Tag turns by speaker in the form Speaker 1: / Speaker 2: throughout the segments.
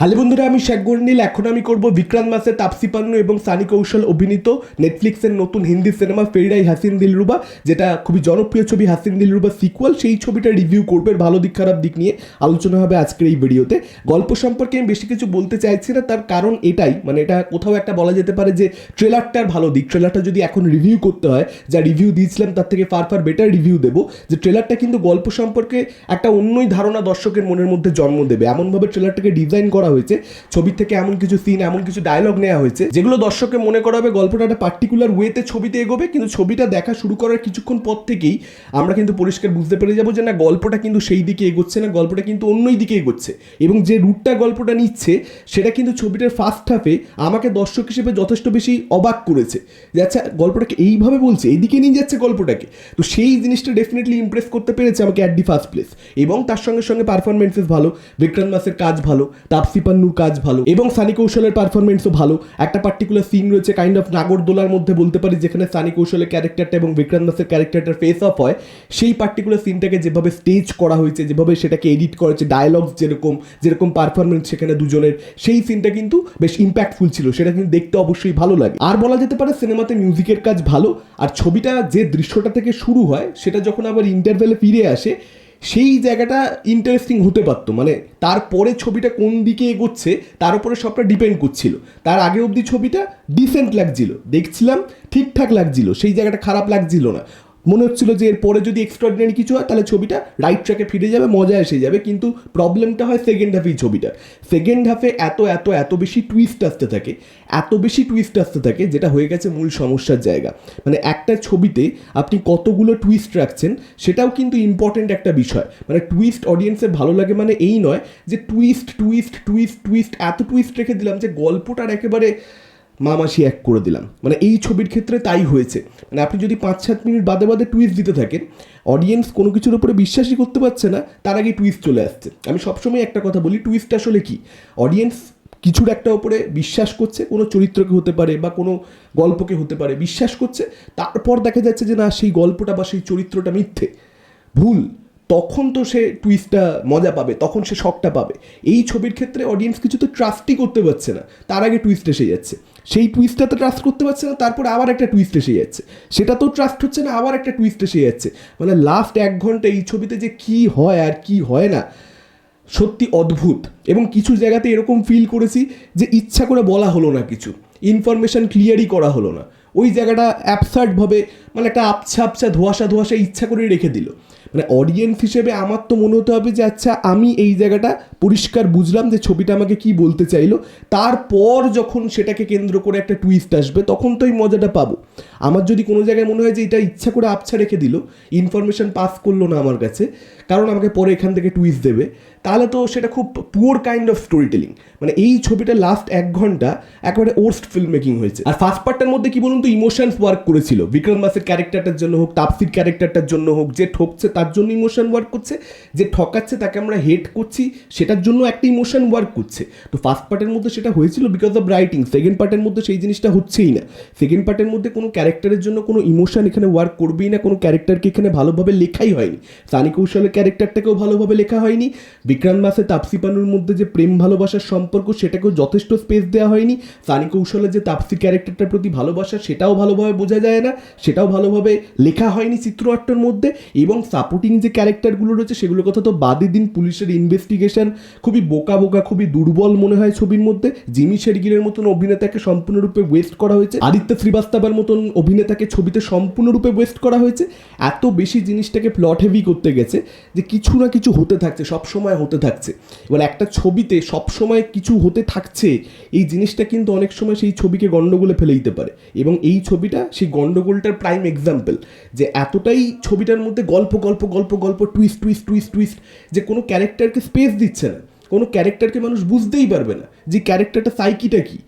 Speaker 1: Hello বন্ধুরা, আমি শেখ গর্নিল এখন আমি করব বিক্রান্ত মাসের তাপসি পান্নু এবং সানি কৌশল অভিনীত নেটফ্লিক্সের নতুন হিন্দি সিনেমা ফেরিডাই হাসিন দিলরুবা, যেটা খুবই জনপ্রিয় ছবি হাসিন দিলরুবা সিকুয়াল সেই ছবিটা রিভিউ করবে ভালো দিক, খারাপ দিক নিয়ে আলোচনা হবে আজকের এই ভিডিওতে। গল্প সম্পর্কে আমি বেশি কিছু বলতে চাইছি না, তার কারণ এটাই। মানে এটা কোথাও একটা বলা যেতে পারে যে ট্রেলারটার ভালো দিক। ট্রেলারটা যদি এখন রিভিউ করতে হয়, যা রিভিউ দিয়েছিলাম, তার থেকে ফার ফার বেটার রিভিউ দেবো। যে ট্রেলারটা কিন্তু গল্প সম্পর্কে একটা অন্যই ধারণা দর্শকের মনের মধ্যে জন্ম দেবে। এমনভাবে ট্রেলারটাকে ডিজাইন করা হয়েছে। ছবির থেকে এমন কিছু সিন এমন কিছু ডায়লগ নেওয়া হয়েছে, যেগুলো দর্শককে মনে করাবে গল্পটা একটা পার্টিকুলার ওয়েতে ছবিতে এগোবে, কিন্তু ছবিটা দেখা শুরু করার কিছুক্ষণ পর থেকেই আমরা কিন্তু পরিষ্কার বুঝতে পেরে যাব যে না, গল্পটা কিন্তু সেই দিকে এগোচ্ছে না, গল্পটা কিন্তু অন্যই দিকে এগোচ্ছে। এবং যে রুটটা গল্পটা নিচ্ছে, সেটা কিন্তু ছবিটার ফার্স্ট হাফে আমাকে দর্শক হিসেবে যথেষ্ট বেশি অবাক করেছে। যে আচ্ছা গল্পটাকে এইভাবে বলছে, এইদিকে নিয়ে যাচ্ছে গল্পটাকে। তো সেই জিনিসটা ডেফিনেটলি ইমপ্রেস করতে পেরেছে আমাকে অ্যাট দি ফার্স্ট প্লেস এবং তার সঙ্গে সঙ্গে পারফরমেন্সেস ভালো বিক্রান্ত মাসের কাজ ভালো, তাপসি পান্নুর কাজ ভালো এবং সানি কৌশলের পারফরমেন্সও ভালো। একটা পার্টিকুলার সিন রয়েছে কাইন্ড অফ নাগরদোলার মধ্যে বলতে পারি, যেখানে সানি কৌশলের ক্যারেক্টারটা এবং বিক্রান্ত দাসের ক্যারেক্টারটার ফেস অফ হয়। সেই পার্টিকুলার সিনটাকে যেভাবে স্টেজ করা হয়েছে, যেভাবে সেটাকে এডিট করা হয়েছে ডায়লগস যেরকম যেরকম পারফরমেন্স সেখানে দুজনের, সেই সিনটা কিন্তু বেশ ইম্প্যাক্টফুল ছিল। সেটা কিন্তু দেখতে অবশ্যই ভালো লাগে। আর বলা যেতে পারে সিনেমাতে মিউজিকের কাজ ভালো। আর ছবিটা যে দৃশ্যটা থেকে শুরু হয়, সেটা যখন আবার ইন্টারভেলে ফিরে আসে সেই জায়গাটা ইন্টারেস্টিং হতে পারতো। মানে তারপরে ছবিটা কোন দিকে এগোচ্ছে, তার উপরে সবটা ডিপেন্ড করছিল। তার আগে অবধি ছবিটা ডিসেন্ট লাগছিল। দেখছিলাম, ঠিকঠাক লাগছিল। সেই জায়গাটা খারাপ লাগছিল না। মনে হচ্ছিল যে এরপরে যদি এক্সট্রাঅর্ডিনারি কিছু হয়, তাহলে ছবিটা রাইট ট্র্যাকে ফিরে যাবে মজা এসে যাবে। কিন্তু প্রবলেমটা হয় সেকেন্ড হাফেই ছবিটার। সেকেন্ড হাফে এত এত এত বেশি টুইস্ট আসতে থাকে, এত বেশি টুইস্ট আসতে থাকে, যেটা হয়ে গেছে মূল সমস্যার জায়গা। মানে একটা ছবিতে আপনি কতগুলো টুইস্ট রাখছেন, সেটাও কিন্তু ইম্পর্টেন্ট একটা বিষয়। মানে টুইস্ট অডিয়েন্সের ভালো লাগে মানে এই নয় যে টুইস্ট টুইস্ট টুইস্ট টুইস্ট এত টুইস্ট রেখে দিলাম যে গল্পটার একেবারে মামাসি এক করে দিলাম। মানে এই ছবির ক্ষেত্রে তাই হয়েছে। মানে আপনি যদি পাঁচ সাত মিনিট বাদে বাদে টুইস্ট দিতে থাকেন অডিয়েন্স কোনো কিছুর উপরে বিশ্বাসই করতে পারছে না, তার আগে টুইস্ট চলে আসছে। আমি সবসময় একটা কথা বলি টুইস্ট আসলে কি? অডিয়েন্স কিছুর একটা উপরে বিশ্বাস করছে, কোনো চরিত্রকে হতে পারে বা কোনো গল্পকে হতে পারে, বিশ্বাস করছে, তারপর দেখা যাচ্ছে যে না, সেই গল্পটা বা সেই চরিত্রটা মিথ্যে, ভুল। তখন তো সে টুইস্টটা মজা পাবে, তখন সে শখটা পাবে। এই ছবির ক্ষেত্রে অডিয়েন্স কিছু তো ট্রাস্টই করতে পারছে না। তার আগে টুইস্ট এসে যাচ্ছে। সেই টুইস্টটা তো ট্রাস্ট করতে পারছে না, তারপর আবার একটা টুইস্ট এসে যাচ্ছে। সেটা তো ট্রাস্ট হচ্ছে না, আবার একটা টুইস্ট এসে যাচ্ছে। মানে লাস্ট এক ঘণ্টা এই ছবিতে যে কি হয় আর কি হয় না, সত্যি অদ্ভুত। এবং কিছু জায়গাতে এরকম ফিল করেছি যে ইচ্ছা করে বলা হলো না কিছু। ইনফরমেশন ক্লিয়ারই করা হলো না। ওই জায়গাটা অ্যাবসার্ডভাবে মানে একটা আবছা আবছা ধোয়াশা ধোয়াশা ইচ্ছা করে রেখে দিল। মানে অডিয়েন্স হিসেবে আমার তো মনে হতে হবে যে আচ্ছা আমি এই জায়গাটা পরিষ্কার বুঝলাম যে ছবিটা আমাকে কি বলতে চাইলো। তারপর যখন সেটাকে কেন্দ্র করে একটা টুইস্ট আসবে, তখন তো এই মজাটা পাবো। আমার যদি কোনো জায়গায় মনে হয় যে, এটা ইচ্ছা করে আবছা রেখে দিল ইনফরমেশান পাস করল না আমার কাছে, কারণ আমাকে পরে এখান থেকে টুইস্ট দেবে। তাহলে তো সেটা খুব poor kind of story telling মানে এই ছবিটা লাস্ট এক ঘণ্টা একেবারে ওর্স্ট ফিল্ম মেকিং হয়েছে। আর ফার্স্ট পার্টটার মধ্যে কি বলুন তো ইমোশনস ওয়ার্ক করেছিল। বিক্রম মাসের ক্যারেক্টারটার জন্য হোক, তাপসির ক্যারেক্টারটার জন্য হোক, যে ঠকছে তার জন্য ইমোশন ওয়ার্ক করছে, যে ঠকাচ্ছে তাকে আমরা হেট করছি, সেটার জন্য একটা ইমোশন ওয়ার্ক করছে। তো ফার্স্ট পার্টের মধ্যে সেটা হয়েছিল বিকজ অফ রাইটিং সেকেন্ড পার্টের মধ্যে সেই জিনিসটা হচ্ছেই না। সেকেন্ড পার্টের মধ্যে কোনো ক্যারেক্টারের জন্য কোনো ইমোশন এখানে ওয়ার্ক করবেই না, কোনো ক্যারেক্টারকে এখানে ভালোভাবে লেখাই হয়নি। সানি কৌশলের ক্যারেক্টারটাকেও ভালোভাবে লেখা হয়নি। বিক্রান্ত মাসে তাপসি পানুর মধ্যে যে প্রেম ভালোবাসার সম্পর্ক, সেটাকেও যথেষ্ট স্পেস দেওয়া হয়নি। সানি কৌশলের যে তাপসি ক্যারেক্টারটার প্রতি ভালোবাসা, সেটাও ভালোভাবে বোঝা যায় না, সেটাও ভালোভাবে লেখা হয়নি চিত্রনাট্যের মধ্যে। এবং সাপোর্টিং যে ক্যারেক্টারগুলো রয়েছে, সেগুলোর কথা তো বাদই দিন পুলিশের ইনভেস্টিগেশন খুবই বোকা বোকা, খুবই দুর্বল মনে হয় ছবির মধ্যে। জিমি শেরগিরের মতন অভিনেতাকে সম্পূর্ণরূপে ওয়েস্ট করা হয়েছে। আদিত্য শ্রীবাস্তবের মতন অভিনেতাকে ছবিতে সম্পূর্ণরূপে ওয়েস্ট করা হয়েছে। এত বেশি জিনিসটাকে প্লট হেভি করতে গেছে যে কিছু না কিছু হতে থাকছে। সব সময় হতে থাকছে। এবার একটা ছবিতে সবসময় কিছু হতে থাকছে, এই জিনিসটা কিন্তু অনেক সময় সেই ছবিকে গণ্ডগোলে ফেলে দিতে পারে। এবং এই ছবিটা সেই গণ্ডগোলটার প্রাইম এক্সাম্পল যে এতটাই ছবিটার মধ্যে গল্প গল্প গল্প গল্প টুইস্ট টুইস্ট টুইস্ট টুইস্ট যে কোনো ক্যারেক্টারকে স্পেস দিচ্ছে না। কোনো ক্যারেক্টারকে মানুষ বুঝতেই পারবে না যে ক্যারেক্টারটা সাইকিটা কী।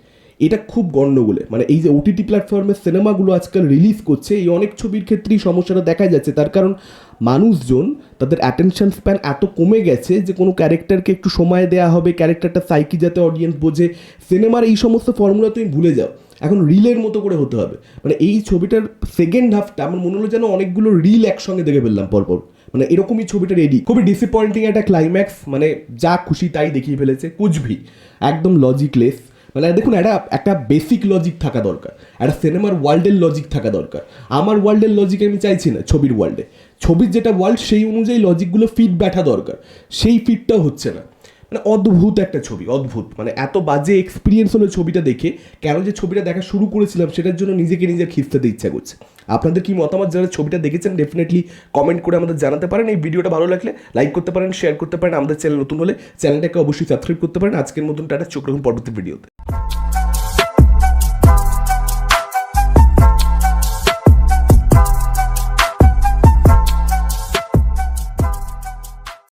Speaker 1: এটা খুব গণ্ডগোলে মানে এই যে ওটিটি প্ল্যাটফর্মের সিনেমাগুলো আজকাল রিলিজ করছে, এই অনেক ছবির ক্ষেত্রেই সমস্যাটা দেখা যাচ্ছে। তার কারণ মানুষজন তাদের অ্যাটেনশন স্প্যান এত কমে গেছে যে কোনো ক্যারেক্টারকে একটু সময় দেওয়া হবে ক্যারেক্টারটা সাইকি যাতে অডিয়েন্স বোঝে। সিনেমার এই সমস্ত ফর্মুলা তুমি ভুলে যাও। এখন রিলের মতো করে হতে হবে। মানে এই ছবিটার সেকেন্ড হাফটা আমার মনে হলো যেন অনেকগুলো রিল একসঙ্গে দেখে ফেললাম পরপর। মানে এরকমই ছবিটা রেডি খুবই ডিসঅ্যাপয়েন্টিং একটা ক্লাইম্যাক্স মানে যা খুশি তাই দেখিয়ে ফেলেছে কুচভি একদম লজিকলেস মানে দেখুন, একটা একটা বেসিক লজিক থাকা দরকার। একটা সিনেমার ওয়ার্ল্ডের লজিক থাকা দরকার। আমার ওয়ার্ল্ডের লজিক আমি চাইছি না ছবির ওয়ার্ল্ডে ছবির যেটা ওয়ার্ল্ড সেই অনুযায়ী লজিকগুলো ফিট ব্যাঠা দরকার। সেই ফিটটাও হচ্ছে না। মানে অদ্ভুত একটা ছবি, অদ্ভুত। মানে এত বাজে এক্সপিরিয়েন্স হলো ছবিটা দেখে, কেন যে ছবিটা দেখা শুরু করেছিলাম, সেটার জন্য নিজেকে নিজের খিস্তাতে ইচ্ছা করছে। আপনাদের কি মতামত? যারা ছবিটা দেখেছেন ডেফিনেটলি কমেন্ট করে আমাদের জানাতে পারেন। এই ভিডিওটা ভালো লাগলে লাইক করতে পারেন শেয়ার করতে পারেন। আমাদের চ্যানেল নতুন হলে চ্যানেলটাকে অবশ্যই সাবস্ক্রাইব করতে পারেন। আজকের মতন টাটা, চোখ রাখুন পরবর্তী ভিডিওতে